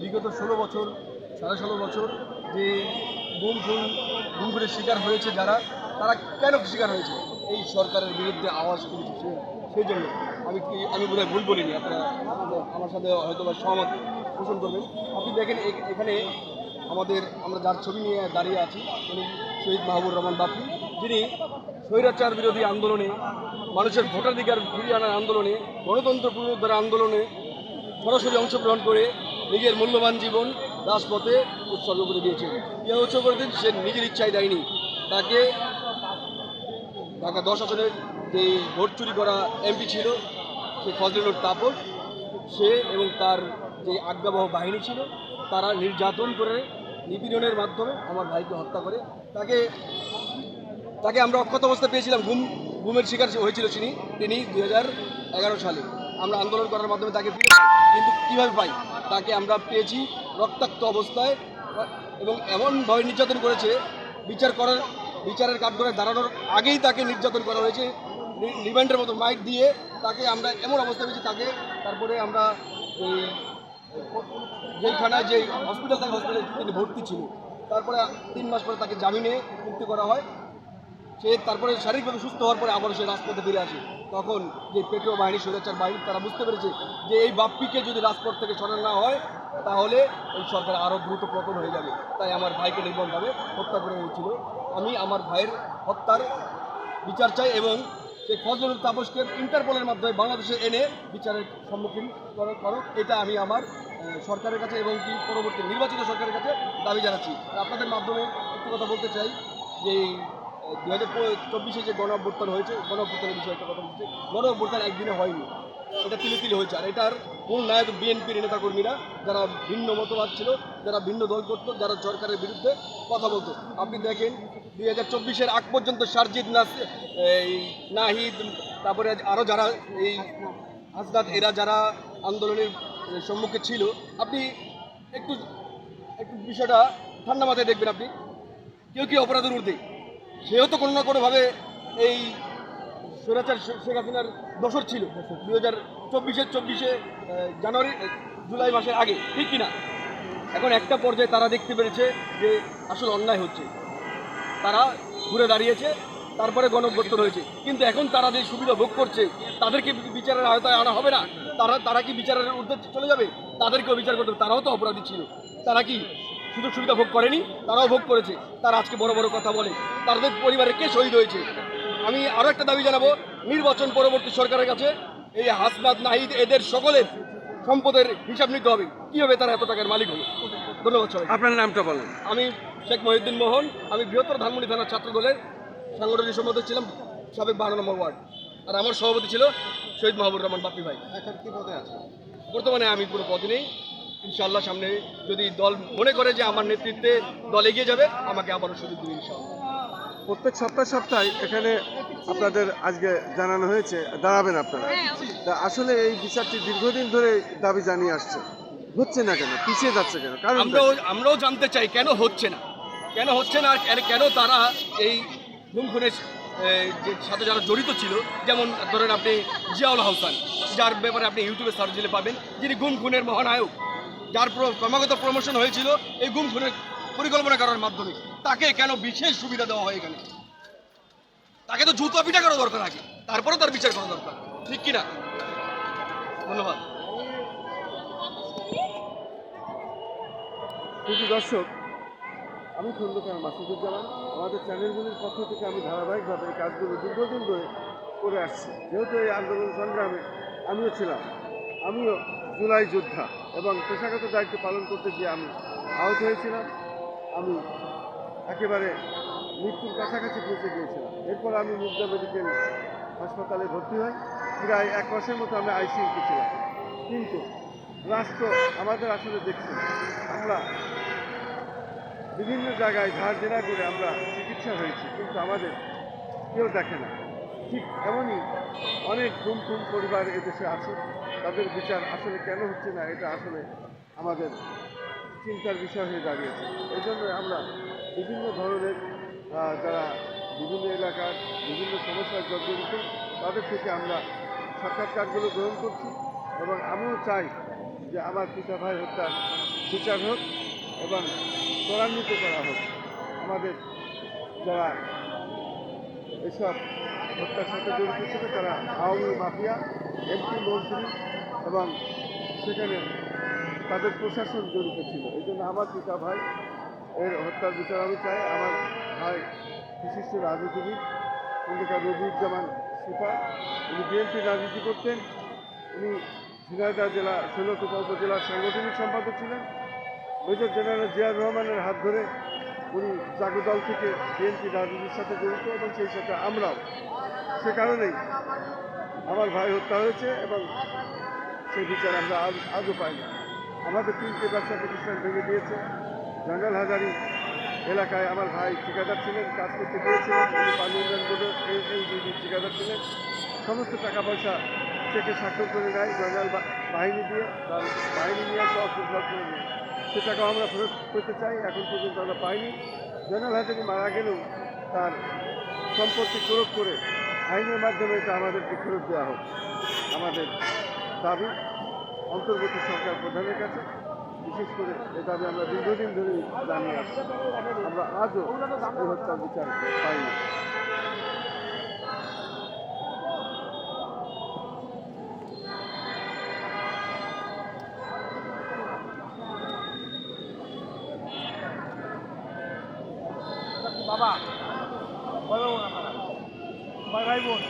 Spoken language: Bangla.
বিগত ষোলো বছর, সাড়ে ষোলো বছর যে গুম খুন, গুম খুনের শিকার হয়েছে যারা, তারা কেন শিকার হয়েছে? এই সরকারের বিরুদ্ধে আওয়াজ তুলেছে সেই জন্য আমি কি, আমি বোধহয় ভুল বলিনি, আপনারা আমার সাথে হয়তো বা সহমত পোষণ করবেন। আপনি দেখেন এখানে আমাদের, আমরা যার ছবি নিয়ে দাঁড়িয়ে আছি, উনি শহীদ মাহবুব রহমান বাপি যিনি স্বৈরাচার বিরোধী আন্দোলনে, মানুষের ভোটাধিকার ফিরিয়ে আনার আন্দোলনে, গণতন্ত্র পুনরুদ্ধার আন্দোলনে সরাসরি অংশগ্রহণ করে নিজের মূল্যবান জীবন রাজপথে উৎসর্গ করে দিয়েছে ইয়ে উৎসর্গ করে দিন সে নিজের ইচ্ছায় দেয়নি। তাকে ঢাকা দশ আসনের যে ভোট চুরি করা এমপি ছিল, সে ফজলুল তাপস, সে এবং তার যে আজ্ঞাবহ বাহিনী ছিল, তারা নির্যাতন করে নিপীড়নের মাধ্যমে আমার ভাইকে হত্যা করে। তাকে তাকে আমরা অক্ষত অবস্থায় পেয়েছিলাম, ঘুম, ঘুমের শিকার হয়েছিল তিনি তিনি দুই হাজার এগারো সালে। আমরা আন্দোলন করার মাধ্যমে তাকে ফিরে পাই। কিন্তু কীভাবে পাই? তাকে আমরা পেয়েছি রক্তাক্ত অবস্থায় এবং এমনভাবে নির্যাতন করেছে, বিচার করার, বিচারের কাঠগড়ায় দাঁড়ানোর আগেই তাকে নির্যাতন করা হয়েছে রিমান্ডের মতো মাইক দিয়ে তাকে আমরা এমন অবস্থা পেয়েছি তাকে তারপরে আমরা এই যেইখানে যে হসপিটাল থাকে হসপিটালে তিনি ভর্তি ছিল তারপরে তিন মাস পরে তাকে জামিনে মুক্তি করা হয়। সে তারপরে শারীরিকভাবে সুস্থ হওয়ার পরে আবার সে রাজপথে ফিরে আসে। তখন যে পেট্রো বাহিনী, স্বৈরাচার বাহিনী, তারা বুঝতে পেরেছে যে এই বাপ্পিকে যদি রাজপথ থেকে সরানো না হয়, তাহলে এই সরকার আরও দ্রুত পতন হয়ে যাবে। তাই আমার ভাইকে নির্মমভাবে হত্যা করে হয়েছিল আমি আমার ভাইয়ের হত্যার বিচার চাই এবং সেই ফজলুল তাপসকে ইন্টারপোলের মাধ্যমে বাংলাদেশে এনে বিচারের সম্মুখীন করা- করো এটা আমি আমার সরকারের কাছে এবং কি পরবর্তী নির্বাচিত সরকারের কাছে দাবি জানাচ্ছি। আপনাদের মাধ্যমে একটু কথা বলতে চাই যে দু হাজার চব্বিশে যে গণ অভ্যুত্থান হয়েছে, গণ অভ্যুত্থানের বিষয়ে একটা কথা বলছি। গণ অভ্যুত্থান একদিনে হয়নি। এটা তিলে তিলে হয়েছে। আর এটার মূল নায়ক বিএনপির নেতাকর্মীরা, যারা ভিন্ন মতবাদ ছিল, যারা ভিন্ন দল করতো, যারা সরকারের বিরুদ্ধে কথা বলতো। আপনি দেখেন দুই হাজার চব্বিশের আগ পর্যন্ত সারজিৎ নাস এই নাহিদ, তারপরে আরও যারা এই হাসনাত, এরা যারা আন্দোলনের সম্মুখে ছিল। আপনি একটু একটু বিষয়টা ঠান্ডা মাথায় দেখবেন আপনি। কেউ কেউ অপরাধের ঊর্ধ্বে? সেও তো কোনো না কোনোভাবে এই স্বৈরাচার শেখ হাসিনার দোসর ছিল দু হাজার চব্বিশের চব্বিশে জানুয়ারি জুলাই মাসের আগে, ঠিক কিনা? এখন একটা পর্যায়ে তারা দেখতে পেরেছে যে আসলে অন্যায় হচ্ছে। তারা ঘুরে দাঁড়িয়েছে, তারপরে গণভ্যর্তন হয়েছে। কিন্তু এখন তারা যে সুবিধা ভোগ করছে, তাদেরকে বিচারের আওতায় আনা হবে না। তারা তারা কি বিচারের ঊর্ধ্বে চলে যাবে? তাদেরকেও বিচার করতে হবে। তারাও তো অপরাধী ছিল। তারা কি সুযোগ সুবিধা ভোগ করেনি তারাও ভোগ করেছে তারা আজকে বড় বড় কথা বলে তাদের পরিবারে কে শহীদ হয়েছে? আমি আরও একটা দাবি জানাব নির্বাচন পরবর্তী সরকারের কাছে এই হাসনাত নাহিদ এদের সকলের সম্পদের হিসাব নিতে হবে। কীভাবে তারা এত টাকার মালিক হলো? ধন্যবাদ সবাই আপনার নামটা বলেন। আমি শেখ মহিউদ্দিন মোহন আমি বৃহত্তর ধানমন্ডি থানার ছাত্র দলের সাংগঠনিক সম্পাদক ছিলাম সাবেক বারো নম্বর ওয়ার্ড। আর আমার সভাপতি ছিল শহীদ মাহবুব রহমান বাপ্পি ভাই। এখন কি পদে আছে? বর্তমানে আমি কোনো পদে নেই। ইনশাল্লাহ সামনে যদি দল মনে করে যে আমার নেতৃত্বে দল এগিয়ে যাবে আমাকে আবারও সুযোগ দেবে ইনশাল্লাহ প্রত্যেক সপ্তাহ সপ্তাহে এখানে আপনাদের আজকে জানানো হয়েছে দাঁড়াবেন আপনারা। তা আসলে এই বিচারটি দীর্ঘদিন ধরে দাবি জানিয়ে আসছে। হচ্ছে না কেন? পিছিয়ে যাচ্ছে কেন? কারণ আমরাও আমরাও জানতে চাই কেন হচ্ছে না? কেন হচ্ছে না আর কেন- কেন তারা এই খুন খুনের সাথে যারা জড়িত ছিল যেমন ধরেন আপনি জিয়াউল হাসান যার ব্যাপারে আপনি ইউটিউবে সার্চ দিলে পাবেন যিনি গুম খুনের মহানায়ক যার ক্রমাগত প্রমোশন হয়েছিল, এই গুম খুনের পরিকল্পনা করার মাধ্যমে। তাকে কেন বিশেষ সুবিধা দেওয়া হয় এখানে? তাকে তো জুতো পিঠা করা দরকার আগে। তারপরে তার বিচার করা দরকার। ঠিক কিনা? ধন্যবাদ। প্রিয় দর্শক, আমি খন্দকার মাসুদুজ্জামান। আমাদের চ্যানেলগুলির পক্ষ থেকে আমি ধারাবাহিকভাবে এই কাজগুলো দীর্ঘদিন ধরে করে আসছি। যেহেতু এই আন্দোলন সংগ্রামে আমিও ছিলাম। আমিও জুলাই যোদ্ধা এবং পেশাগত দায়িত্ব পালন করতে গিয়ে আমি আহত হয়েছিলাম। আমি একেবারে মৃত্যুর কাছাকাছি পৌঁছে গিয়েছিলাম। এরপর আমি মুগদা মেডিকেল হাসপাতালে ভর্তি হই। প্রায় এক মাসের মতো আমি আইসিইউতে ছিলাম। কিন্তু রাষ্ট্র আমাদের আসলে দেখছে আমরা বিভিন্ন জায়গায় ধার দেনা করে আমরা চিকিৎসা হয়েছি, কিন্তু আমাদের কেউ দেখে না। ঠিক এমনই অনেক গুম খুম পরিবার এদেশে আছে। তাদের বিচার আসলে কেন হচ্ছে না, এটা আসলে আমাদের চিন্তার বিষয় হয়ে দাঁড়িয়েছে। জন্য আমরা বিভিন্ন ধরনের যারা বিভিন্ন এলাকার বিভিন্ন সমস্যার জর্জরিত তাদের থেকে আমরা সাক্ষাৎকারগুলো গ্রহণ করছি এবং আমিও চাই যে আমার পিতা ভাই হত্যার বিচার হোক এবং ত্বরান্বিত করা হোক। আমাদের যারা এসব হত্যার সাথে জড়িত ছিল তারা আওয়ামী মাফিয়া, এমপি মন্ত্রী এবং সেখানে তাদের প্রশাসন জড়িত ছিল। এই জন্য আমার পিতা ভাই এর হত্যার বিচার আমি চাই। আমার ভাই বিশিষ্ট রাজনীতিবিদ খন্দকার রবিউজ্জামান সিফা উনি বিএনপি রাজনীতি করতেন। উনি ঝিনাইদহ জেলা শৈলকুপা উপজেলার সাংগঠনিক সম্পাদক ছিলেন। মেজর জেনারেল জিয়াউর রহমানের হাত ধরে উনি জাগো দল থেকে বিএনপি রাজনীতির সাথে জড়িত এবং সেই সাথে আমরাও। সে কারণেই আমার ভাই হত্যা হয়েছে এবং সেই বিচার আমরা আজ আজও পাই না আমাদের তিনটে ব্যবসা প্রতিষ্ঠান ভেঙে দিয়েছে। জঙ্গল হাজারি এলাকায় আমার ভাই ঠিকাদার ছিলেন, কাজ করতে গিয়েছিলেন। উনি পানি উন্নয়ন বোর্ডের ঠিকাদার ছিলেন। সমস্ত টাকা পয়সা চেকে স্বাক্ষর করে নেয় জঙ্গল বাহিনী দিয়ে। তার বাহিনী নিয়ে অস্ত্রসব করে নেয়। সে টাকা আমরা ফেরত করতে চাই, এখন পর্যন্ত আমরা পাইনি। জঙ্গল হাজারি মারা গেলেও তার সম্পত্তি প্রয়োগ করে আইনের মাধ্যমে এটা আমাদেরকে ফেরত দেওয়া হোক। আমাদের দাবি অন্তর্বর্তী সরকার প্রধানের কাছে। বিশেষ করে এ দাবি আমরা দীর্ঘদিন ধরে জানিয়ে আসছি। আমরা আজও এই হত্যার বিচার পাইনি। বাবা। ভাই ভাই বোন?